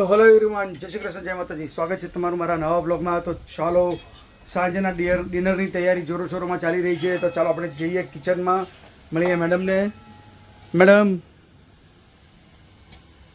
તો hello everyone જય શ્રી કૃષ્ણ, જય માતાજી. સ્વાગત છે તમારું મારા નવા બ્લોગમાં તો ચાલો, સાંજના ડિયર ડિનરની તૈયારી જોરો શોરોમાં ચાલી રહી છે. તો ચાલો આપણે જઈએ કિચનમાં મળીએ મેડમને મેડમ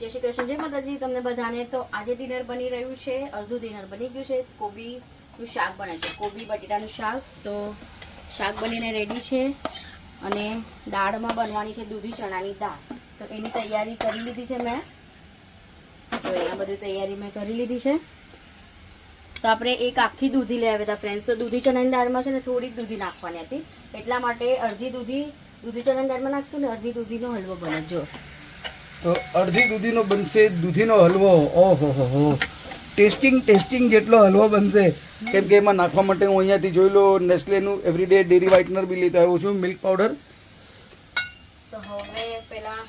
જય શ્રી કૃષ્ણ, જય માતાજી તમને બધાને. તો આજે ડિનર બની રહ્યું છે. અડધું ડિનર બની ગયું છે. કોબીનું શાક બને છે. કોબી, બટેટાનું શાક. તો શાક બનીને રેડી છે. અને દાળમાં બનવાની છે દૂધી ચણાની દાળ. તો એની તૈયારી કરી લીધી છે મેં. તો અહીંયા બધી તૈયારી મેં કરી લીધી છે. તો આપણે એક આખી દૂધી લઈ આવ્યા હતા ફ્રેન્ડ્સ તો દૂધી ચણાની દાળમાં છે ને થોડીક દૂધી નાખવાની હતી. એટલા માટે અડધી દૂધી દૂધી ચણાની દાળમાં નાખશું ને અડધી દૂધીનો હલવો બને. જો. તો અડધી દૂધીનો બનશે દૂધીનો હલવો. ઓહો હો હો. ટેસ્ટિંગ ટેસ્ટિંગ જેટલો હલવો બનશે. કેમ કે એમાં નાખવા માટે હું અહીંયાથી જોઈ લો નેસ્લેનું એવરીડે ડેરી વ્હાઇટનર બી લેતા આવ્યો છું મિલ્ક પાવડર તો હવે પેલા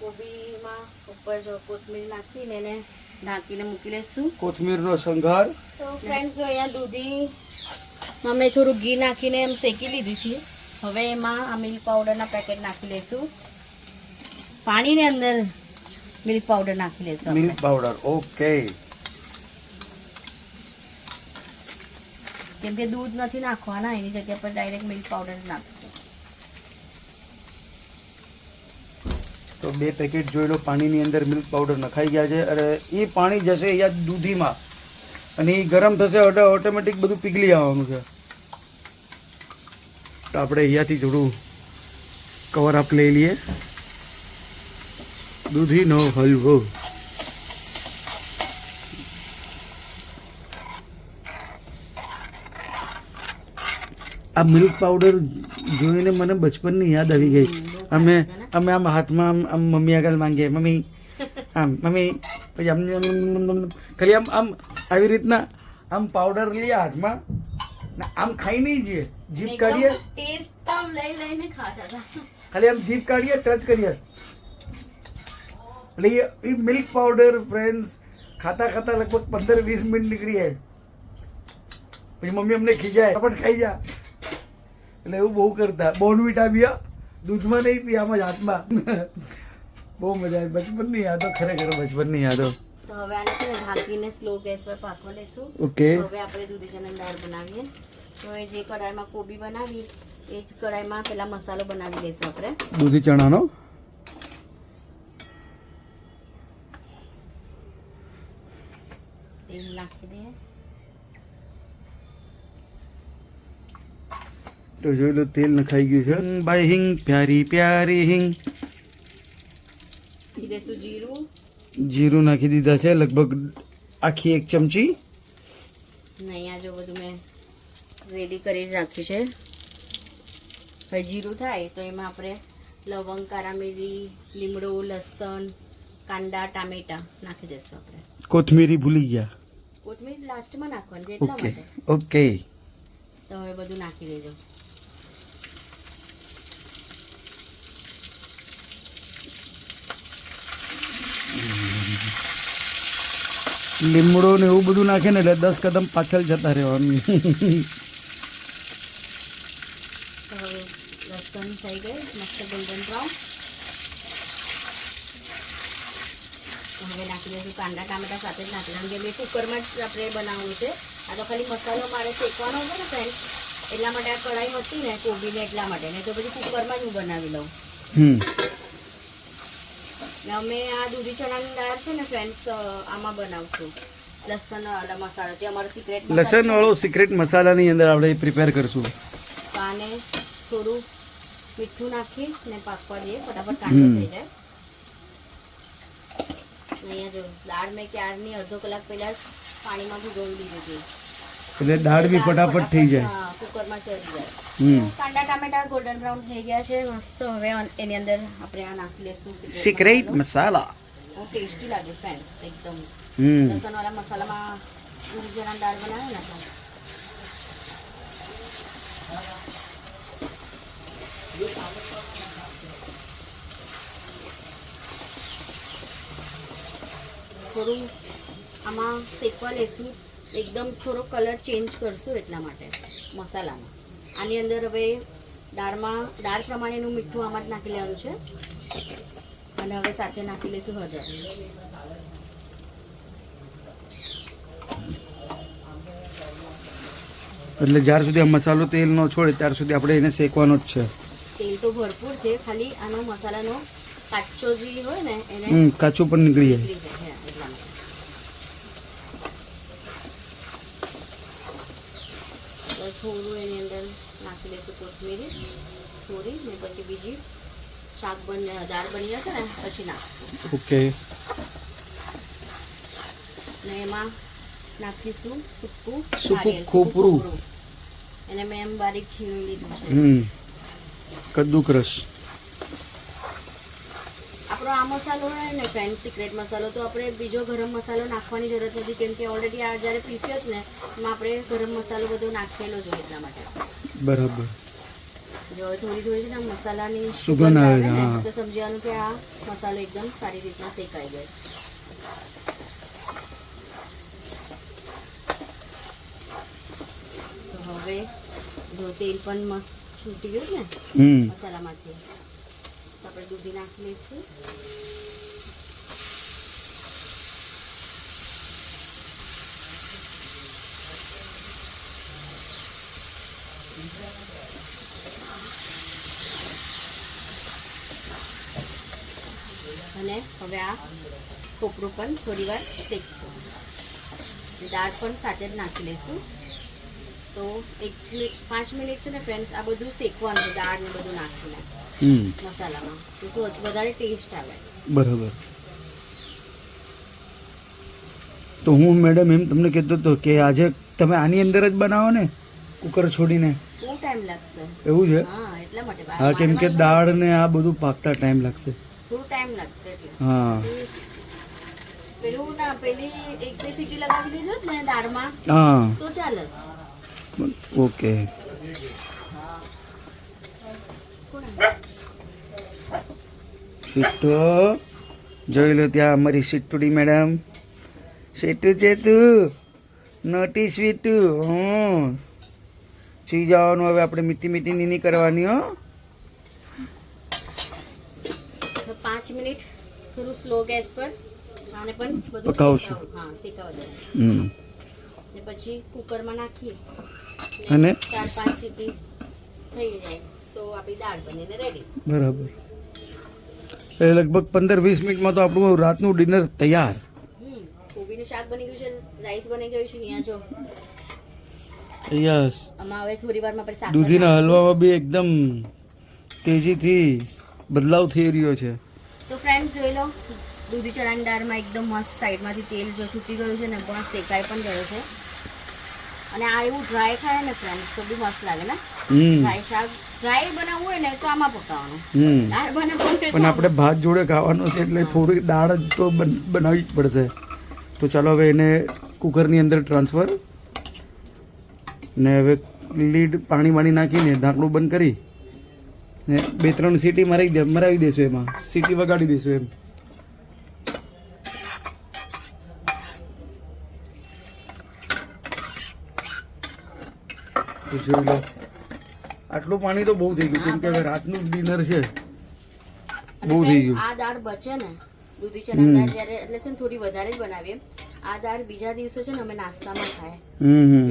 કોબીમાં ઉપર જો કોથમીર નાખીને એને ઢાંકીને મૂકી લઈશું કોથમીરનો સંઘાર તો ફ્રેન્ડ્સ જો અહીંયા દૂધી અમે થોડું ઘી નાખીને એમ શેકી લીધી છે. હવે એમાં આ મિલ્ક પાવડરના પેકેટ નાખી લઈશું પાણીની અંદર મિલ્ક પાવડર નાખી લઈશું મિલ્ક પાવડર ઓકે કેમ કે દૂધ નથી નાખવાના એની જગ્યા પર ડાયરેક્ટ મિલ્ક પાવડર નાખશું. તો બે પેકેટ જોઈ લો, પાણીની અંદર મિલ્ક પાવડર નખાઈ ગયા છે અને એ પાણી જશે અહીંયા દૂધીમાં. અને એ ગરમ થશે, એટલે ઓટોમેટિક બધું પીગળી આવવાનું છે. તો આપણે અહીંયાથી થોડું કવર અપ લઈ લઈએ. દૂધીનો હલવો. આ મિલ્ક પાવડર જોઈને મને બચપનની યાદ આવી ગઈ. અમે અમે આમ હાથમાં આમ આમ મમ્મી આગળ માંગીએ મમ્મી આમ મમ્મી પછી આમ ખાલી આમ આમ આવી રીતના આમ પાવડર લઈએ હાથમાં ને આમ ખાઈ નહીં જઈએ. જીભ કાઢીએ. ટેસ્ટ આમ લઈ લઈને ખાતા ખાલી આમ જીભ કાઢીએ ટચ કરીએ. એટલે એ મિલ્ક પાવડર ફ્રેન્ડ્સ ખાતા ખાતા લગભગ પંદર વીસ મિનિટ નીકળી જાય. પછી મમ્મી અમને ખીજાય પણ ખાઈ જા. એટલે એવું બહુ કરતા. બોર્નવિટા બી દૂધમાં નહીં પી આમ જ હાથમાં. બહુ મજા આવી. બચપનની યાદો ખરેખર બચપનની યાદો. તો હવે આને છે ને ઢાંકીને સ્લો ગેસ પર પાકવા લેશું ઓકે હવે આપણે દૂધી ચણાની દાળ બનાવીએ. તો એ જે કઢાઈમાં કોબી બનાવી એ જ કઢાઈમાં પેલા મસાલો બનાવી લઈશું આપણે. દૂધી ચણાનો? તેલ નાખી દઈએ. તો જોઈ લો તેલ નખાઈ ગયું છે. બાય હિંગ પ્યારી પ્યારી હિંગ. જીરું. જીરું નાખી દીધા છે લગભગ આખી એક ચમચી. નહીં આ જો બધું મેં રેડી કરી રાખ્યું છે. હવે જીરું થાય તો એમાં આપણે લવંગ કારા મીરી લીમડો લસણ કાંદા ટામેટા નાખી દઈશું આપણે. કોથમીરી ભૂલી ગયા. કોથમીર લાસ્ટમાં નાખવાની ઓકે ઓકે. તો હવે બધું નાખી દેજો. લીમડો ને એવું બધું નાખે ને એટલે દસ કદમ પાછળ જતા રહેવાનું. લસણ થઈ ગઈ મસ્ત ગોલ્ડન બ્રાઉન હવે નાખી દઈશું કાંદા ટામેટા સાથે જ નાખી દઈશું. કે કે કુકરમાં જ આપણે બનાવવાનું છે. આ તો ખાલી મસાલો મારે શેકવાનો હતો ને ફ્રેન્ડ એટલા માટે આ કઢાઈ હતી ને કોબીને એટલા માટે. ને તો પછી કુકરમાં જ હું બનાવી લઉં. અમે આ દૂધી ચણાની દાળ છે ને ફ્રેન્ડ્સ આમાં બનાવશું. લસણ વાળા મસાલો જે અમારો સિક્રેટ લસણ વાળો સિક્રેટ મસાલાની અંદર આપણે પ્રિપેર કરશું. આને થોડું મીઠું નાખી ને પાકવા દઈએ ફટાફટ કાંદો થઈ જાય. અહીંયા જો દાળ મેં ક્યારની અડધો કલાક પહેલા પાણીમાં ભીગોવી દીધી હતી એટલે દાળ બી ફટાફટ થઈ જાય. હા કુકરમાં ચડી જાય. હમ. કાંદા ટામેટા ગોલ્ડન બ્રાઉન થઈ ગયા છે મસ્ત. હવે એની અંદર આપણે આ નાખી લેશું સિક્રેટ મસાલા. બહુ ટેસ્ટી લાગે ફ્રેન્ડ્સ એકદમ. હમ. લસણવાળા મસાલામાં જણાની દાળ બનાવે ને થોડું આમાં શેકવા લેશું. એકદમ થોડો કલર ચેન્જ કરશું એટલા માટે મસાલામાં. આની અંદર હવે દાળમાં દાળ પ્રમાણેનું મીઠું આમાં જ નાખી લેવાનું છે. અને હવે સાથે નાખી લઈશું હળદર. એટલે જ્યાર સુધી આ મસાલો તેલ ન છોડે ત્યાર સુધી આપણે એને શેકવાનો જ છે. તેલ તો ભરપૂર છે ખાલી આનો મસાલાનો કાચો જે હોય ને એને કાચો પણ નીકળી જાય. થોડું એની અંદર નાખી દઈશું કોથમીરી થોડી ને પછી બીજી શાક બન દાળ બની જશે ને પછી નાખશું. ઓકે. ને એમાં નાખીશું સૂકું સૂકું ખોપરું. એને મેં એમ બારીક છીણી લીધું છે. કદ્દુકરસ. આપણો આ મસાલો હોય ને ફ્રેન્ડ સિક્રેટ મસાલો તો આપણે બીજો ગરમ મસાલો નાખવાની જરૂરત નથી કેમ કે ઓલરેડી આ જ્યારે પીસ્યો જ ને એમાં આપણે ગરમ મસાલો બધો નાખેલો જ હોય એટલા માટે. બરાબર. જો થોડી થોડી છે ને મસાલાની સુગંધ આવે. તો સમજવાનું કે આ મસાલો એકદમ સારી રીતના શેકાઈ ગયો હવે જો તેલ પણ મસ્ત છૂટી ગયું ને મસાલા મસાલામાંથી. આપણે દૂધી નાખી લઈશું. અને હવે આ કોપરું પણ થોડી વાર શેકશું. દાળ પણ સાથે જ નાખી લઈશું. તો એક પાંચ મિનિટ છે ને ફ્રેન્ડ્સ આ બધું શેકવાનું દાળ ને બધું નાખીને. હમ મસાલામાં. તો વધારે ટેસ્ટ આવે. બરાબર. તો હું મેડમ એમ તમને કહેતો હતો કે આજે તમે આની અંદર જ બનાવો ને કુકર છોડીને. ટાઈમ લાગશે. એવું છે? હા કેમ કે દાળ ને આ બધું પાકતા ટાઈમ લાગશે. ટાઈમ લાગશે હા. પેલું ના પેલી એક બે સીટી લગાવી દીધો ને દાળમાં. હા. તો ચાલે. ઓકે. સીટો જોઈ લો ત્યાં અમારી સીટુડી મેડમ. સીટુ છે તું. નોટી સ્વીટુ. હું ચી જવાનું હવે આપણે મીઠી મીઠી નીની કરવાની હો. પાંચ મિનિટ થોડું સ્લો ગેસ પર આને પણ બધું પકાવશું. હા શેકાવા દેવાનું. ને પછી કુકરમાં નાખીએ. અને? ચાર પાંચ સીટી થઈ જાય. તો આપણી દાળ બનીને રેડી બરાબર. એ લગભગ પંદર વીસ મિનિટમાં તો આપણું રાતનું ડિનર તૈયાર. કોબીનું શાક બની ગયું છે રાઈસ બની ગયું છે અહીંયા જો. યસ. હવે થોડી વારમાં આપણે દૂધીના હલવામાં બી એકદમ તેજીથી બદલાવ થઈ રહ્યો છે. તો ફ્રેન્ડ્સ જોઈ લો દૂધી ચણાની દાળમાં એકદમ મસ્ત સાઈડમાંથી તેલ જો છૂટી ગયું છે ને પણ શેકાઈ પણ ગયો છે. અને આ એવું ડ્રાય ખાય ને ફ્રેન્ડ્સ તો બી મસ્ત લાગે ને? પણ આપણે ભાત જોડે ખાવાનું છે એટલે થોડી દાળ જ તો બન- બનાવવી જ પડશે. તો ચાલો હવે એને કુકરની અંદર ટ્રાન્સફર. ને હવે લીડ પાણી વાણી નાખીને ઢાંકણું બંધ કરી. ને બે ત્રણ સીટી મરાવી દે મરાવી દઈશું એમાં. સીટી વગાડી દઈશું એમ. જોઈ લો. આટલું પાણી તો બહુ થઈ ગયું. કેમ કે હવે રાતનું ડિનર છે. બહુ થઈ ગયું. આ દાળ બચે ને. દૂધી ચણા દાળ જ્યારે એટલે છે ને થોડી વધારે જ બનાવીએ આ દાળ બીજા દિવસે છે ને અમે નાસ્તામાં ખાય.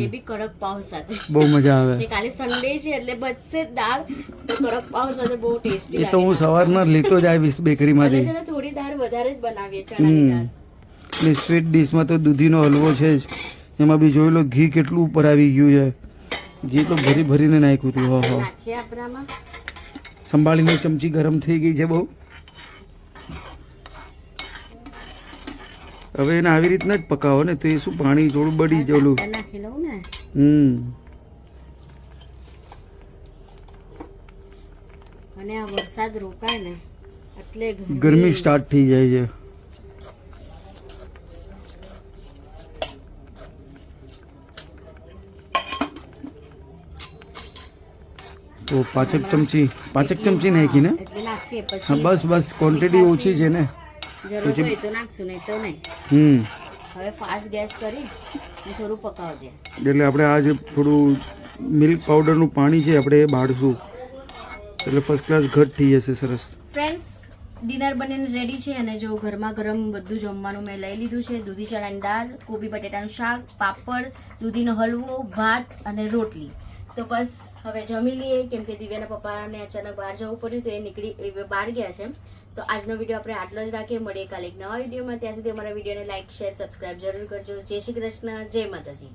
એ બી કડક પાવ સાથે. બહુ મજા આવે. કાલે સન્ડે છે એટલે બચશે દાળ તો કડક પાવ સાથે બહુ ટેસ્ટી એ તો હું સવારમાં લેતો જ આવીશ બેકરીમાંથી. છે ને થોડી દાળ વધારે જ બનાવીએ ચણાની દાળ. સ્વીટ ડીશમાં તો દૂધીનો હલવો છે જ. એમાં બી જોઈ લો ઘી કેટલું ઉપર આવી ગયું છે. ઘી તો ભરી ભરીને નાખ્યું હતું હો હો. સંભાળીને ચમચી ગરમ થઈ ગઈ છે બહુ. હવે એને આવી રીતના જ પકાવો ને તો એ શું પાણી થોડું બળી જલું હમ. અને આ વરસાદ રોકાય ને એટલે ગરમી સ્ટાર્ટ થઈ જાય છે. તો પાંચેક ચમચી પાંચેક ચમચી નાખી ને? હા બસ બસ ક્વોન્ટિટી ઓછી છે ને. જરૂર હોય તો નાખશું નહીં તો નહીં. હમ. હવે ફાસ્ટ ગેસ કરી થોડું પકાવવા દે. એટલે આપણે આ જે થોડું મિલ્ક પાવડરનું પાણી છે આપણે એ બાળશું. એટલે ફર્સ્ટ ક્લાસ ઘટ થઈ જશે સરસ. ફ્રેન્ડ્સ ડિનર બનીને રેડી છે અને જો ઘરમાં ગરમ બધું જમવાનું મેં લઈ લીધું છે દૂધી ચણાની દાળ કોબી બટેટાનું શાક પાપડ દૂધીનો હલવો ભાત અને રોટલી. તો બસ હવે જમી લઈએ, કેમ કે દિવ્યાના પપ્પાને અચાનક બહાર જવું પડ્યું તો એ નીકળી, એ બહાર ગયા છે તો આજનો વીડિયો આપણે આટલો જ રાખીએ. મળીએ કાલે એક નવા વિડીયોમાં. ત્યાં સુધી અમારા વિડીયોને લાઈક, શેર સબસ્ક્રાઇબ જરૂર કરજો. જય શ્રી કૃષ્ણ. જય માતાજી.